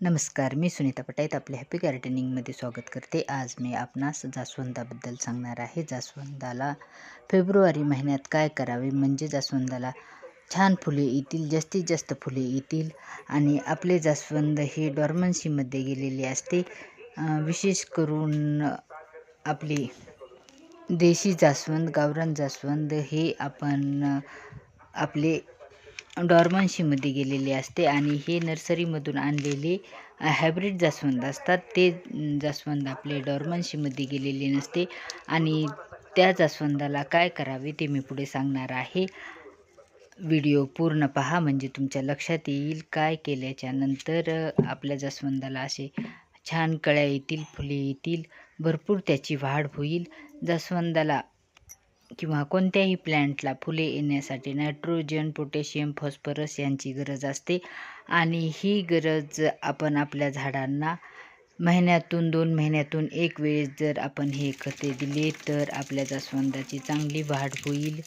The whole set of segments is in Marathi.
नमस्कार मी सुनीता पटाईत आपल्या हॅपी गार्डनिंगमध्ये स्वागत करते. आज मी आपणास जास्वंदाबद्दल सांगणार आहे. जास्वंदाला फेब्रुवारी महिन्यात काय करावे? म्हणजे जास्वंदाला छान फुले येतील जास्तीत जास्त फुले येतील आणि आपले जास्वंद हे डॉर्मन्सीमध्ये गेलेले असते. विशेष करून आपले देशी जास्वंद गावरान जास्वंद हे आपण आपले डॉर्मन्शीमध्ये गेलेले असते आणि हे नर्सरीमधून आणलेले हायब्रिड जास्वंद असतात. ते जास्वंद आपले डॉर्मन्शीमध्ये गेलेले नसते आणि त्या जास्वंदाला काय करावे ते मी पुढे सांगणार आहे. व्हिडिओ पूर्ण पहा म्हणजे तुमच्या लक्षात येईल काय केल्याच्यानंतर आपल्या जास्वंदाला असे छान कळ्या येतील फुले येतील भरपूर त्याची वाढ होईल. जास्वंदाला किंवा कोणत्याही प्लॅन्टला फुले येण्यासाठी नायट्रोजन पोटॅशियम फॉस्फरस यांची गरज असते. आणि ही गरज आपण आपल्या झाडांना महिन्यातून दोन महिन्यातून एक वेळेस जर आपण हे खते दिले तर आपल्या जास्वंदाची चांगली वाढ होईल.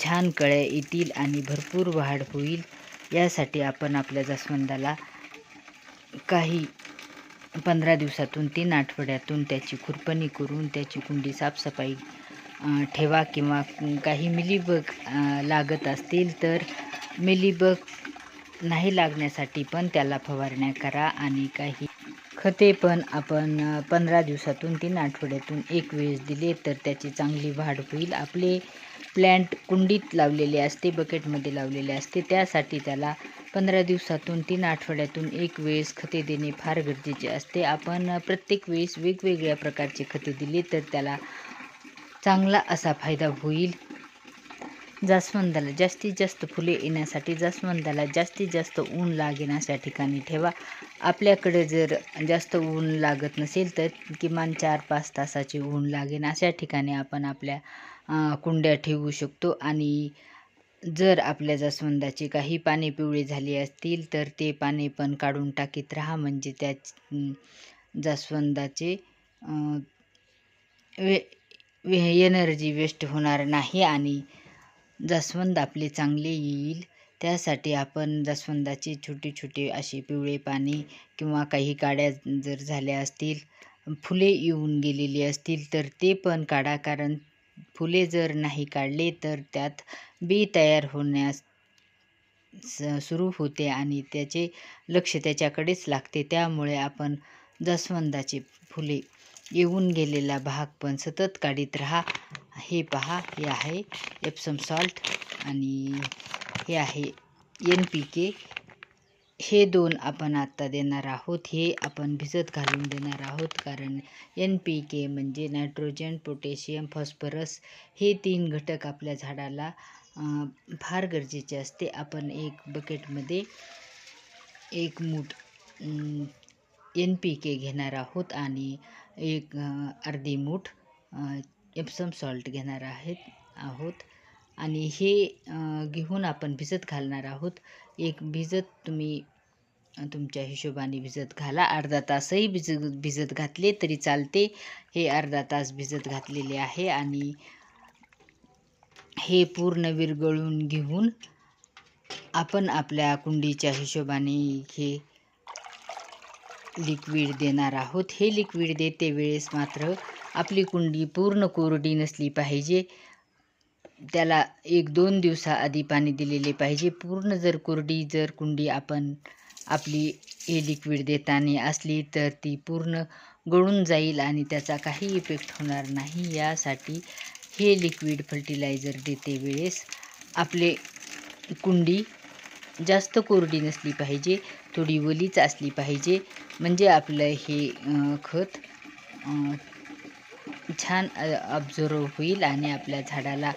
छान कळ्या येतील आणि भरपूर वाढ होईल. यासाठी आपण आपल्या जास्वंदाला काही पंधरा दिवसातून तीन आठवड्यातून त्याची खुरपणी करून त्याची कुंडी साफसफाई ठेवा किंवा काही मिलीबग लागत असतील तर मिलीबग नाही लागण्यासाठी पण त्याला फवारण्या करा आणि काही खते पण आपण पंधरा दिवसातून तीन आठवड्यातून एक वेळेस दिले तर त्याची चांगली वाढ होईल. आपले प्लॅन्ट कुंडीत लावलेले असते बकेटमध्ये लावलेले असते त्यासाठी त्याला पंधरा दिवसातून तीन आठवड्यातून एक वेळेस खते देणे फार गरजेचे असते. आपण प्रत्येक वेळेस वेगवेगळ्या प्रकारचे खते दिले तर त्याला चांगला असा फायदा होईल. जास्वंदाला जास्तीत जास्त फुले येण्यासाठी जास्वंदाला जास्तीत जास्त ऊन लागेन अशा ठिकाणी ठेवा. आपल्याकडे जर जास्त ऊन लागत नसेल तर किमान चार पाच तासाचे ऊन लागेन अशा ठिकाणी आपण आपल्या कुंड्या ठेवू शकतो. आणि जर आपल्या जास्वंदाची काही पाने पिवळी झाली असतील तर ते पाने पण काढून टाकीत राहा. म्हणजे त्या जास्वंदाचे वे एनर्जी वेस्ट होणार नाही आणि जास्वंद आपले चांगले येईल. त्यासाठी आपण जास्वंदाचे छोटे छोटे असे पिवळे पाने किंवा काही काड्या जर झाल्या असतील फुले येऊन गेलेली असतील तर ते पण काढा. कारण फुले जर नाही काढले तर त्यात बी तयार होण्यास सुरू होते आणि त्याचे लक्ष त्याच्याकडेच लागते. त्यामुळे आपण जास्वंदाचे फुले येऊन गेलेला भाग पण सतत काढीत राहा. हे पहा हे आहे एप्सम सॉल्ट आणि हे आहे एन पी के हे दोन आपण आत्ता देणार आहोत. हे आपण भिजत घालून देणार आहोत कारण एन पी के म्हणजे नायट्रोजन पोटॅशियम फॉस्फरस हे तीन घटक आपल्या झाडाला फार गरजेचे असते. आपण एक बकेटमध्ये एक मूठ एन पी के घेणार आहोत आणि एक अर्धी मूठ एप्सम सॉल्ट घेणार आहेत आहोत. आणि हे घेऊन आपण भिजत घालणार आहोत. एक भिजत तुम्ही तुमच्या हिशोबाने भिजत घाला. अर्धा तासही भिज भिजत घातले तरी चालते. हे अर्धा तास भिजत घातलेले आहे आणि हे पूर्ण विरगळून घेऊन आपण आपल्या कुंडीच्या हिशोबाने हे लिक्विड देणार आहोत. हे लिक्विड देते वेळेस मात्र आपली कुंडी पूर्ण कोरडी नसली पाहिजे. त्याला एक दोन दिवसाआधी पाणी दिलेले पाहिजे. पूर्ण जर कोरडी जर कुंडी आपण आपली हे लिक्विड देताना असली तर ती पूर्ण गळून जाईल आणि त्याचा काही इफेक्ट होणार नाही. यासाठी हे लिक्विड फर्टिलायझर देते वेळेस आपले कुंडी जास्त कोरडी नसली पाहिजे. थोडी वलीच असली पाहिजे. म्हणजे आपलं हे खत छान ऑब्झर्व होईल आणि आपल्या झाडाला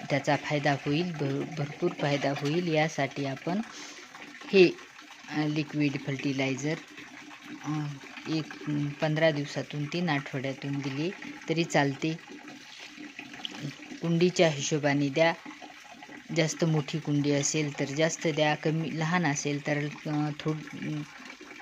त्याचा फायदा होईल भर भरपूर फायदा होईल. यासाठी आपण हे लिक्विड फर्टिलायझर एक पंधरा दिवसातून तीन आठवड्यातून दिली तरी चालते. कुंडीच्या हिशोबाने द्या. जास्त मोठी कुंडी असेल तर जास्त द्या. कमी लहान असेल तर थोड